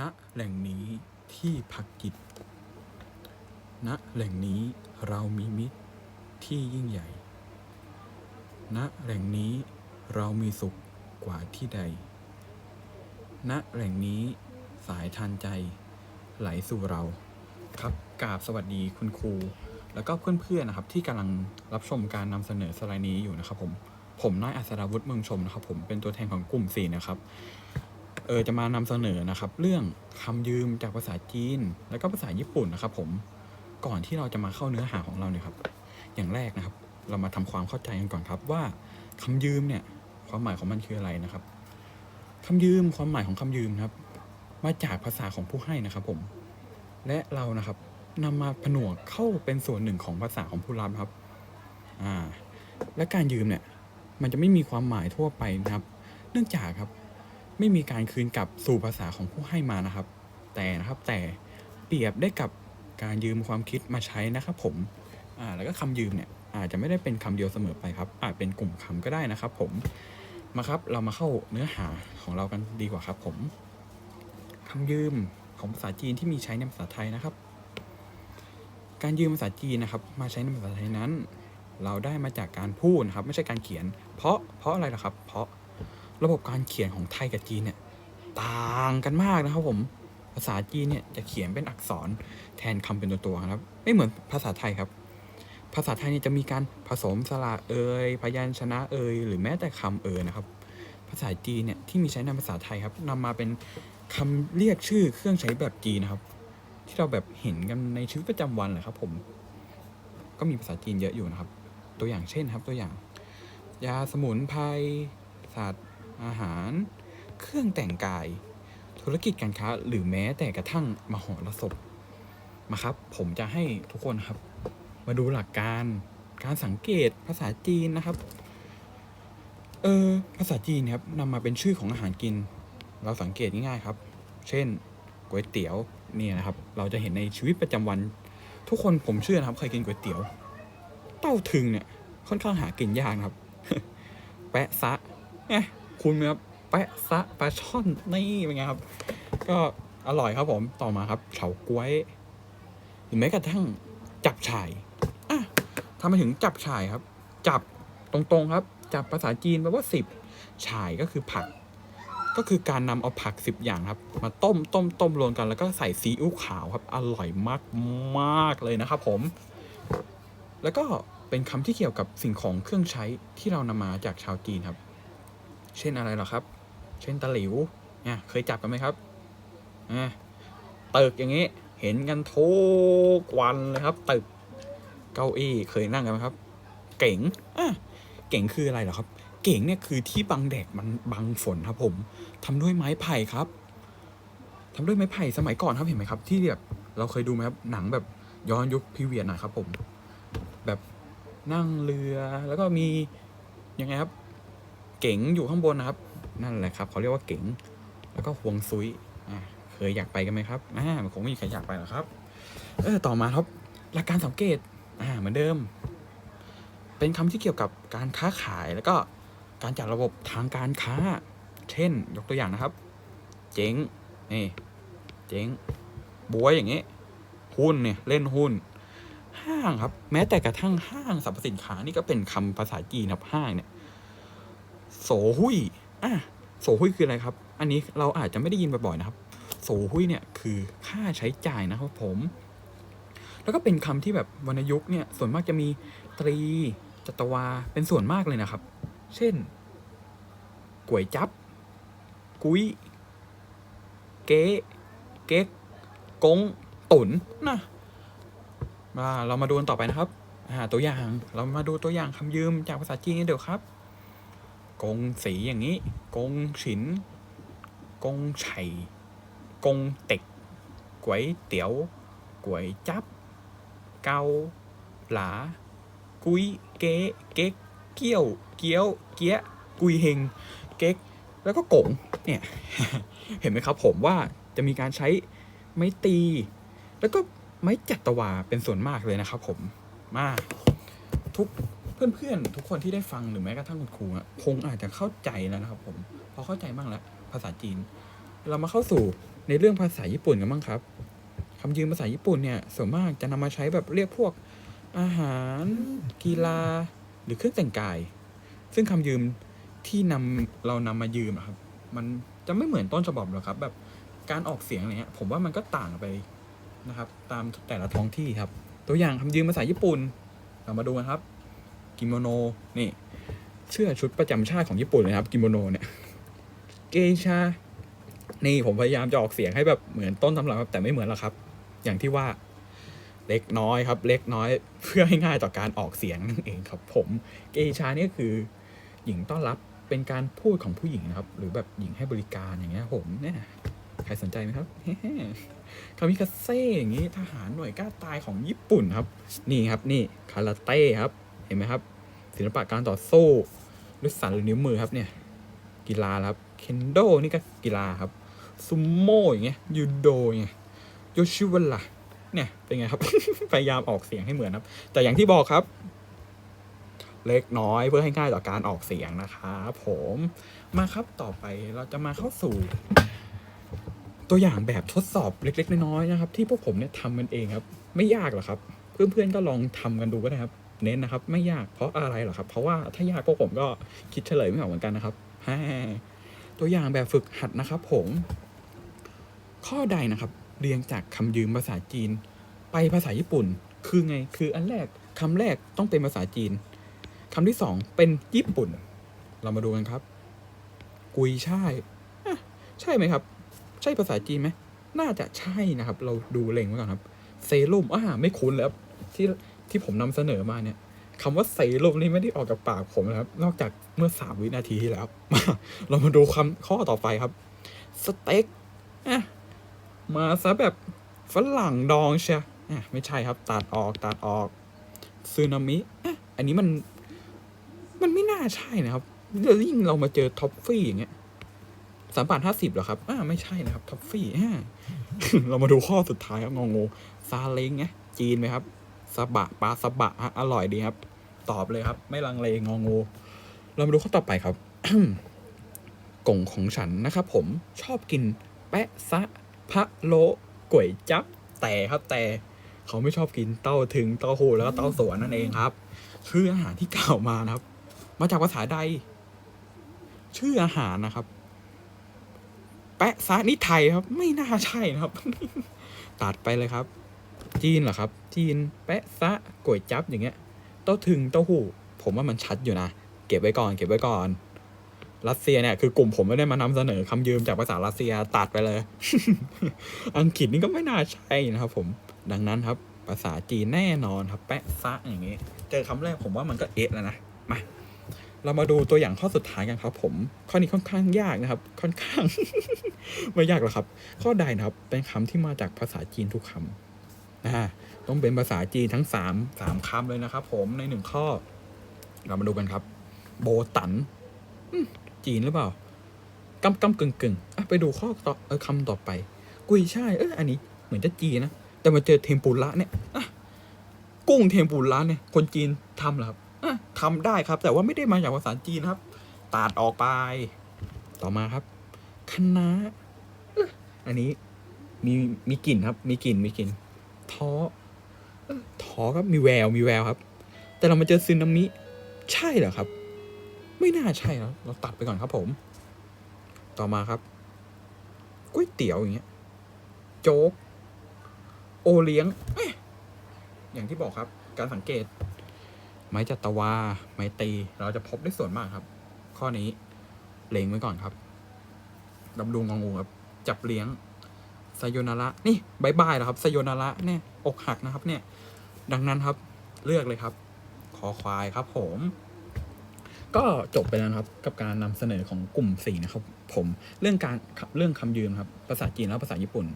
ณแหล่งนี้ที่พักจิต ณ แหล่งนี้เรามีมิตรที่ยิ่งใหญ่ ณ แหล่งนี้เรามีสุขกว่าที่ใด ณ แหล่งนี้สายทานใจไหลสู่เรา ครับกราบสวัสดีคุณครู แล้วก็เพื่อนๆนะครับที่กำลังรับชมการนำเสนอสไลด์นี้อยู่นะครับผม ผมนายอัศดาวุฒิเมืองชมนะครับผมเป็นตัวแทนของกลุ่มสี่นะครับ เออจะมานำเสนอนะครับ เรื่องคำยืมจากภาษาจีน แล้วก็ภาษาญี่ปุ่นนะครับ ผมก่อนที่เราจะมาเข้าเนื้อหาของเราเนี่ยครับ อย่างแรกนะครับ เรามาทำความเข้าใจกันก่อนครับว่าคำยืมเนี่ย ความหมายของมันคืออะไรนะครับคำยืมความหมายของคำยืมครับ มาจากภาษาของผู้ให้นะครับ ผม และเรานะครับนำมาผนวกเข้าเป็นส่วนหนึ่งของภาษาของผู้รับครับ อ่า และการยืมเนี่ย มันจะไม่มีความหมายทั่วไปนะครับ เนื่องจากครับ ไม่มีการคืนกลับสู่ภาษาของผู้ให้มานะครับ แต่นะครับแต่เปรียบได้กับการยืมความคิดมาใช้นะครับผมอ่าแล้วก็คำยืมเนี่ยอาจจะไม่ได้เป็นคำเดียวเสมอไปครับ อาจเป็นกลุ่มคำก็ได้นะครับ ผมมาครับเรามาเข้าเนื้อหาของเรากันดีกว่าครับผมคำยืมของภาษาจีนที่มีใช้ในภาษาไทยนะครับ การยืมภาษาจีนนะครับ มาใช้ในภาษาไทยนั้น เราได้มาจากการพูดนะครับ ไม่ใช่การเขียน เพราะเพราะอะไรล่ะครับ เพราะ ระบบการเขียนของไทยกับจีนเนี่ยต่างกันมากนะครับผมภาษาจีนเนี่ยจะเขียนเป็นอักษรแทนคำเป็นตัวตัวๆครับ ไม่เหมือนภาษาไทยครับ ภาษาไทยเนี่ยจะมีการผสมสระเอย พยัญชนะเอย หรือแม้แต่คำเอยนะครับ ภาษาจีนเนี่ยที่มีใช้ในภาษาไทยครับนำมาเป็นคำเรียกชื่อเครื่องใช้แบบจีนนะครับ ที่เราแบบเห็นกันในชีวิตประจำวันแหละครับ ผม ก็มีภาษาจีนเยอะอยู่นะครับ ตัวอย่างเช่นครับ ตัวอย่าง ยาสมุนไพรศาสตว์ อาหาร เครื่องแต่งกาย ธุรกิจการค้า หรือแม้แต่กระทั่งมหรสพมาครับ ผมจะให้ทุกคนครับ มาดูหลักการการสังเกตภาษาจีนนะครับ เออภาษาจีนครับนำมาเป็นชื่อของอาหารกิน เราสังเกตง่ายๆครับ เช่นก๋วยเตี๋ยวเนี่ยนะครับ เราจะเห็นในชีวิตประจำวัน ทุกคนผมเชื่อนะครับ เคยกินก๋วยเตี๋ยว เต้าถึงเนี่ยค่อนข้างหากินยากนะครับ แปะซะเอ๊ะ คุณไหมครับแปะซะปลาช่อนนี่เป็นไงครับ ก็อร่อยครับผมต่อมาครับเฉาก๊วย หรือแม้กระทั่งจับฉ่ายอะทำไมถึงจับฉ่ายครับ จับตรงๆครับ จับภาษาจีนแปลว่าสิบฉ่ายก็คือผัก ก็คือการนำเอาผักสิบอย่างครับ มาต้มต้มต้มรวมกันแล้วก็ใส่ซีอิ๊วขาวครับ อร่อยมากมากเลยนะครับผม แล้วก็เป็นคำที่เกี่ยวกับสิ่งของเครื่องใช้ที่เรานำมาจากชาวจีนครับ เช่นอะไรหรอครับ เช่นตะหลิวเนี่ยเคยจับกันไหมครับอ่าตึกอย่างนี้เห็นกันทุกวันเลยครับ ตึกเก้าอี้เคยนั่งกันไหมครับ เก๋งอะเก๋งคืออะไรหรอครับ เก๋งเนี่ยคือที่บังแดดมันบังฝนครับ ผมทำด้วยไม้ไผ่ครับทำด้วยไม้ไผ่สมัยก่อนครับเห็นไหมครับ ที่แบบเราเคยดูไหมครับหนังแบบย้อนยุคพิเวียนหน่อยครับ ผม แบบนั่งเรือแล้วก็มียังไงครับ เก๋งอยู่ข้างบนนะครับ นั่นแหละครับเขาเรียกว่าเก๋งแล้วก็ห่วงซุยเคยอยากไปกันไหมครับอ่ามันคงไม่มีใครอยากไปหรอกครับ เออต่อมาครับ หลักการสังเกตอ่าเหมือนเดิม เป็นคำที่เกี่ยวกับการค้าขายแล้วก็การจัดระบบทางการค้า เช่น ยกตัวอย่างนะครับ เจ๊งนี่เจ๊งบวยอย่างนี้ หุ้นเนี่ยเล่นหุ้น ห้างครับ แม้แต่กระทั่งห้างสรรพสินค้านี่ก็เป็นคำภาษาจีนครับห้างเนี่ย โสหุยอะโสหุยคืออะไรครับ อันนี้เราอาจจะไม่ได้ยินบ่อยๆนะครับ โสหุยเนี่ยคือค่าใช้จ่ายนะครับผม แล้วก็เป็นคำที่แบบวรรณยุกต์เนี่ยส่วนมากจะมีตรีจัตวาเป็นส่วนมากเลยนะครับ เช่นก๋วยจับ กุ้ย เก๊เก๊กกงตุนนะมาเรามาดูกันต่อไปนะครับอ่าตัวอย่างเรามาดูตัวอย่างคำยืมจากภาษาจีนกันเดี๋ยวครับ กงสีอย่างนี้ กงฉิน กงไฉกงเต็กก๋วยเตี๋ยวก๋วยจับ เกาหลา กุยเก๊เก๊กเกี้ยว เกี้ยว เกี้ย กุยเฮง เก๊ก แล้วก็กงเนี่ย เห็นไหมครับผมว่าจะมีการใช้ไม้ตี แล้วก็ไม้จัตวาเป็นส่วนมากเลยนะครับผม มาทุก เพื่อนๆทุกคนที่ได้ฟังหรือแม้กระทั่งคุณครูคงอาจจะเข้าใจแล้วนะครับ ผมพอเข้าใจบ้างแล้วภาษาจีน เรามาเข้าสู่ในเรื่องภาษาญี่ปุ่นกันบ้างครับคำยืมภาษาญี่ปุ่นเนี่ยส่วนมากจะนำมาใช้แบบเรียกพวกอาหาร กีฬา หรือเครื่องแต่งกาย ซึ่งคำยืมที่นำเรานำมายืมครับ มันจะไม่เหมือนต้นฉบับหรอกครับ แบบการออกเสียงอะไรเงี้ยผมว่ามันก็ต่างไปนะครับ ตามแต่ละท้องที่ครับ ตัวอย่างคำยืมภาษาญี่ปุ่นเรามาดูกันครับ กิโมโนนี่เสื้อชุดประจำชาติของญี่ปุ่นเลยนะครับกิโมโนเนี่ยเกชานี่ผมพยายามจะออกเสียงให้แบบเหมือนต้นตำรับครับแต่ไม่เหมือนหรอกครับ อย่างที่ว่าเล็กน้อยครับ เล็กน้อยเพื่อให้ง่ายต่อการออกเสียงนั่นเองครับ ผมเกชาเนี่ยคือ หญิงต้อนรับเป็นการพูดของผู้หญิงนะครับ หรือแบบหญิงให้บริการอย่างเงี้ยผมเนี่ยใครสนใจไหมครับคามิคาเซ่อย่างงี้ทหารหน่วยกล้าตายของญี่ปุ่นครับ นี่ครับนี่คาราเต้ครับ เห็นไหมครับ ศิลปะการต่อสู้ด้วยสันหรือนิ้วมือครับเนี่ย กีฬาครับเคนโดนี่ก็กีฬาครับซูโม่อย่างเงี้ยยูโดอย่างเงี้ยโยชิวะละเนี่ยเป็นไงครับ พยายามออกเสียงให้เหมือนครับ แต่อย่างที่บอกครับ เล็กน้อยเพื่อให้ง่ายต่อการออกเสียงนะครับผมมาครับต่อไปเราจะมาเข้าสู่ ตัวอย่างแบบทดสอบเล็ก ๆ น้อยๆนะครับ ที่พวกผมเนี่ยทำกันเองครับ ไม่ยากหรอกครับ เพื่อนๆก็ลองทำกันดูก็ได้ครับ เน้นนะครับ ไม่ยากเพราะอะไรหรอครับ เพราะว่าถ้ายากพวกผมก็คิดเฉลยไม่ออกเหมือนกันนะครับตัวอย่างแบบฝึกหัดนะครับ ผม ข้อใดนะครับ เรียงจากคำยืมภาษาจีน ไปภาษาญี่ปุ่น คือไง คืออันแรกคำแรกต้องเป็นภาษาจีนคำที่สองเป็นญี่ปุ่น เรามาดูกันครับ กุยช่ายใช่ไหมครับ ใช่ภาษาจีนไหมน่าจะใช่นะครับ เราดูเล็งไว้ก่อนครับ เซรุ่มอ่าไม่คุ้นแล้วครับที่ ที่ผมนำเสนอมาเนี่ยคำว่าเซรุ่มนี่ไม่ได้ออกจากปากผมนะครับ นอกจากเมื่อสามวินาทีที่แล้วมาเรามาดูคำข้อต่อไปครับ สเต็กอะมาซะแบบฝรั่งดองเชียไม่ใช่ครับ ตัดออกตัดออกซึนามิอันนี้มัน มันไม่น่าใช่นะครับแล้วยิ่งเรามาเจอท็อฟฟี่อย่างเงี้ยสามบาทห้าสิบเหรอครับอ่าไม่ใช่นะครับท็อฟฟี่เรามาดูข้อสุดท้ายครับงองูซาเล้งไงจีนไหมครับ ซาบะปลาซาบะฮะอร่อยดีครับ ตอบเลยครับ ไม่ลังเลงองู เรามาดูข้อต่อไปครับกงของฉันนะครับผมชอบกินแปะซะพะโลก๋วยจับแต่ครับแต่เขาไม่ชอบกินเต้าถึงเต้าหู้แล้วก็เต้าสวนนั่นเองครับ ชื่ออาหารที่กล่าวมานะครับ มาจากภาษาใด ชื่ออาหารนะครับ แปะซะนี่ไทยครับ ไม่น่าใช่นะครับ ตัดไปเลยครับ จีนเหรอครับ จีนแปะซะก๋วยจับอย่างเงี้ย เต้าถึงเต้าหู้ ผมว่ามันชัดอยู่นะ เก็บไว้ก่อน เก็บไว้ก่อน รัสเซียเนี่ยคือกลุ่มผมไม่ได้มานำเสนอคำยืมจากภาษารัสเซียตัดไปเลย อังกฤษนี่ก็ไม่น่าใช่นะครับ ผม ดังนั้นครับ ภาษาจีนแน่นอนครับ แปะซะอย่างเงี้ เจอคำแรกผมว่ามันก็เอะแล้วนะ มาเรามาดูตัวอย่างข้อสุดท้ายกันครับ ผม ข้อนี้ค่อนข้างยากนะครับ ค่อนข้าง ไม่ยากหรอกครับ ข้อใดนะครับ เป็นคำที่มาจากภาษาจีนทุกคำ ต้องเป็นภาษาจีนทั้งสามสามคำเลยนะครับ ผมในหนึ่งข้อ เรามาดูกันครับ โบตันจีนหรือเปล่ากำกำกึ่งกึ่งไปดูข้อต่อออคำต่อไป กุยช่ายเอออันนี้เหมือนจะจีนนะแต่มาเจอเทมปุระเนี่ยกุ้งเทมปุระเนี่ย คนจีนทำเหรอครับอะทำได้ครับ แต่ว่าไม่ได้มาจากภาษาจีนครับตัดออกไป ต่อมาครับคะน้าเอ๊ะอันนี้มีมีกลิ่นครับ มีกลิ่นมีกลิ่น ท้อท้อครับมีแววมีแววครับ แต่เรามาเจอซึนามิใช่เหรอครับ ไม่น่าใช่แล้วเราตัดไปก่อนครับผม ต่อมาครับก๋วยเตี๋ยวอย่างเงี้ย โจ๊ก โอเลี้ยงเอ๊ะอย่างที่บอกครับ การสังเกต ไม้จัตวา ไม้ตี เราจะพบได้ส่วนมากครับ ข้อนี้เล็งไว้ก่อนครับดำดูงองูครับ จับเลี้ยง ไซโยนาระนี่บายบายแล้วครับไซโยนาระเนี่ยอกหักนะครับเนี่ยดังนั้นครับเลือกเลยครับคอควายครับผม ก็จบไปแล้วครับกับการนำเสนอของกลุ่มสี่นะครับ ผมเรื่องการเรื่องคำยืมครับภาษาจีนและภาษาญี่ปุ่น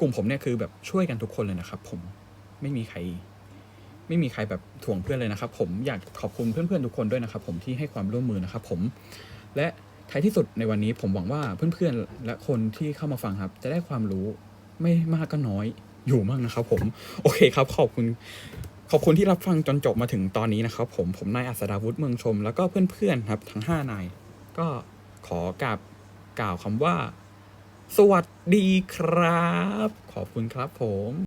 กลุ่มผมเนี่ยคือแบบช่วยกันทุกคนเลยนะครับ ผมไม่มีใคร ไม่มีใครแบบถ่วงเพื่อนเลยนะครับ ผมอยากขอบคุณเพื่อนๆทุกคนด้วยนะครับ ผมที่ให้ความร่วมมือนะครับ ผมและ ท้ายที่สุดในวันนี้ผมหวังว่าเพื่อนๆ และคนที่เข้ามาฟังครับ จะได้ความรู้ไม่มากก็น้อยอยู่มากนะครับผม โอเคครับ ขอบคุณ ขอบคุณที่รับฟังจนจบมาถึงตอนนี้นะครับ ผมผมนายอัศดาวุฒิเมืองชม แล้วก็เพื่อนๆครับ ทั้งห้านายก็ขอกราบกล่าวคำว่า สวัสดีครับ ขอบคุณครับผม